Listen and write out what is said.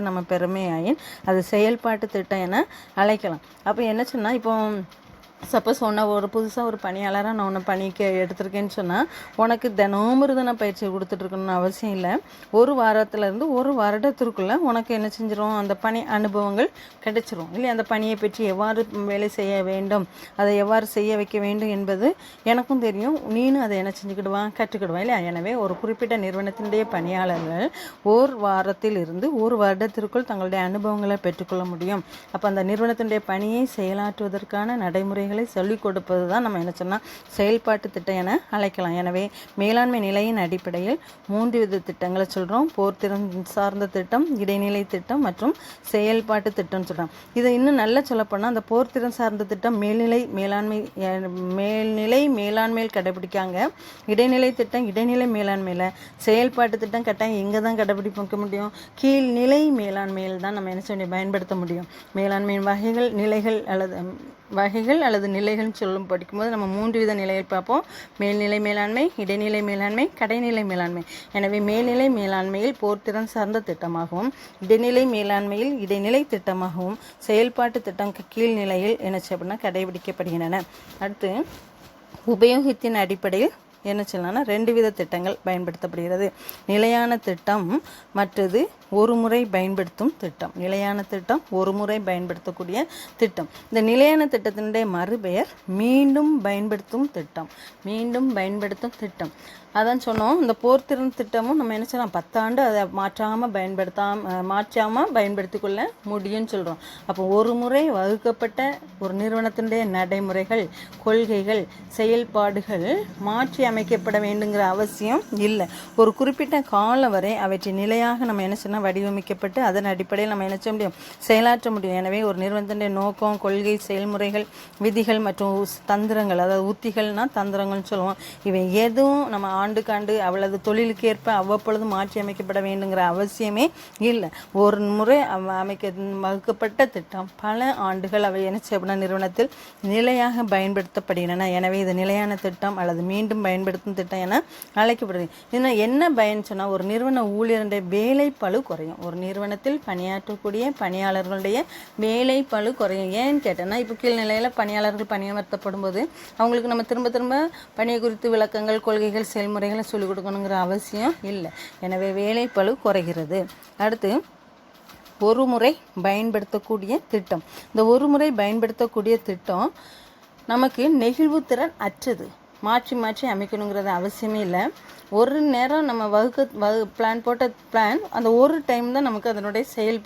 நம்ம பெருமையாயின் அது செயல்பாட்டு திட்டம் என அழைக்கலாம். அப்போ என்ன சொன்னால் இப்போ சப்போஸ் உன்னை ஒரு புதுசாக ஒரு பணியாளராக நான் உன்னை பணிக்க எடுத்திருக்கேன்னு சொன்னால் உனக்கு தினமும் பயிற்சி கொடுத்துட்ருக்கணும்னு அவசியம் இல்லை. ஒரு வாரத்துலேருந்து ஒரு வருடத்திற்குள்ளே உனக்கு என்ன செஞ்சிடும் அந்த பணி அனுபவங்கள் கிடைச்சிரும். இல்லையா? அந்த பணியை பற்றி எவ்வாறு வேலை செய்ய வேண்டும்? அதை எவ்வாறு செய்ய வைக்க வேண்டும் என்பது எனக்கும் தெரியும். நீனும் அதை என்ன செஞ்சுக்கிடுவான்? கற்றுக்கிடுவான் இல்லையா? எனவே ஒரு குறிப்பிட்ட நிறுவனத்தினுடைய பணியாளர்கள் ஓர் வாரத்தில் இருந்து ஒரு வருடத்திற்குள் தங்களுடைய அனுபவங்களை பெற்றுக்கொள்ள முடியும். அப்போ அந்த நிறுவனத்தினுடைய பணியை செயலாற்றுவதற்கான நடைமுறைகள் சொல்லிக் கொடுப்பது தான் நம்ம என்ன சொன்னால் செயல்பாட்டு திட்டம் என அழைக்கலாம். எனவே மேலாண்மை நிலையின் அடிப்படையில் மூன்று வித திட்டங்களை சொல்கிறோம் போர்த்திறன் சார்ந்த திட்டம் இடைநிலை திட்டம் மற்றும் செயல்பாட்டு திட்டம்னு சொல்கிறோம் இதை இன்னும் நல்லா சொல்லப்போனால் அந்த போர்த்திறன் சார்ந்த திட்டம் மேல்நிலை மேலாண்மை மேல்நிலை மேலாண்மையில் கடைபிடிக்காங்க. இடைநிலை திட்டம் இடைநிலை மேலாண்மையில். செயல்பாட்டு திட்டம் கட்டாயம் எங்கே தான் கடைபிடிக்க முடியும்? கீழ்நிலை மேலாண்மையில் தான் நம்ம என்ன சொல்லி பயன்படுத்த முடியும்? மேலாண்மையின் வகைகள் நிலைகள் அல்லது வகைகள் அல்லது நிலைகள்னு சொல்லும் படிக்கும்போது நம்ம மூன்று வித நிலைகள் பார்ப்போம். மேல்நிலை மேலாண்மை இடைநிலை மேலாண்மை கடைநிலை மேலாண்மை. எனவே மேல்நிலை மேலாண்மையில் போர்த்திறன் சார்ந்த திட்டமாகவும் இடைநிலை மேலாண்மையில் இடைநிலை திட்டமாகவும் செயல்பாட்டு திட்டம் கீழ்நிலையில் என்ன அப்படின்னா கடைபிடிக்கப்படுகின்றன. அடுத்து உபயோகத்தின் அடிப்படையில் என்ன சொல்லலாம்னா ரெண்டு வித திட்டங்கள் பயன்படுத்தப்படுகிறது. நிலையான திட்டம் மற்றது ஒரு முறை பயன்படுத்தும் திட்டம். நிலையான திட்டம் ஒரு முறை பயன்படுத்தக்கூடிய திட்டம். இந்த நிலையான திட்டத்தினுடைய மறுபெயர் மீண்டும் பயன்படுத்தும் திட்டம். மீண்டும் பயன்படுத்தும் திட்டம். அதான் சொன்னோம் இந்த போர்த்திறன் திட்டமும் நம்ம என்ன செய்யலாம் பத்தாண்டு அதை மாற்றாமல் பயன்படுத்தாம மாற்றாமல் பயன்படுத்தி கொள்ள முடியும்னு சொல்கிறோம் அப்போ ஒரு முறை வகுக்கப்பட்ட ஒரு நிறுவனத்தினுடைய நடைமுறைகள் கொள்கைகள் செயல்பாடுகள் மாற்றி அமைக்கப்பட வேண்டுங்கிற அவசியம் இல்லை. ஒரு குறிப்பிட்ட காலம் வரை அவற்றின் நிலையாக நம்ம என்ன செய்யணும் வடிவமைக்கப்பட்டு அதன் அடிப்படையில் நம்ம என்ன செய்ய முடியும்? செயலாற்ற முடியும். எனவே ஒரு நிறுவனத்தினுடைய நோக்கம் கொள்கை செயல்முறைகள் விதிகள் மற்றும் தந்திரங்கள் அதாவது உத்திகள்னால் தந்திரங்கள்னு சொல்லுவோம். இவை எதுவும் நம்ம ஆண்டுக்காண்டு அவளது தொழிலுக்கு ஏற்ப அவ்வப்பொழுது மாற்றி அமைக்கப்பட வேண்டுங்கிற அவசியமே இல்லை. ஒரு முறை அவ- அமைக்க வகுக்கப்பட்ட திட்டம் பல ஆண்டுகள் அவை என்ன செய்யப்பட நிறுவனத்தில் நிலையாக பயன்படுத்தப்படுகின்றன. எனவே இது நிலையான திட்டம் அல்லது மீண்டும் பயன்படுத்தும் திட்டம் என அழைக்கப்படுது. இதனால் என்ன பயன் சொன்னால் ஒரு நிறுவன ஊழியருடைய வேலை பழு குறையும். ஒரு நிறுவனத்தில் பணியாற்றக்கூடிய பணியாளர்களுடைய வேலை பழு குறையும். ஏன்னு கேட்டேன்னா இப்போ கீழ்நிலையில் பணியாளர்கள் பணியமர்த்தப்படும் போது அவங்களுக்கு நம்ம திரும்ப திரும்ப பணியை குறித்து விளக்கங்கள் கொள்கைகள் செயல்முறைகளை சொல்லிக் கொடுக்கணுங்கிற அவசியம் இல்லை. எனவே வேலை பழு குறைகிறது. அடுத்து ஒரு முறை பயன்படுத்தக்கூடிய திட்டம். இந்த ஒரு முறை பயன்படுத்தக்கூடிய திட்டம் நமக்கு நெகிழ்வுத்திறன் அற்றது. மாற்றி மாற்றி அமைக்கணுங்கிறது அவசியமே இல்லை. ஒரு நேரம் நம்ம வகுக்க வகு பிளான் போட்ட பிளான் அந்த ஒரு டைம் தான் நமக்கு அதனுடைய செயல்பாடு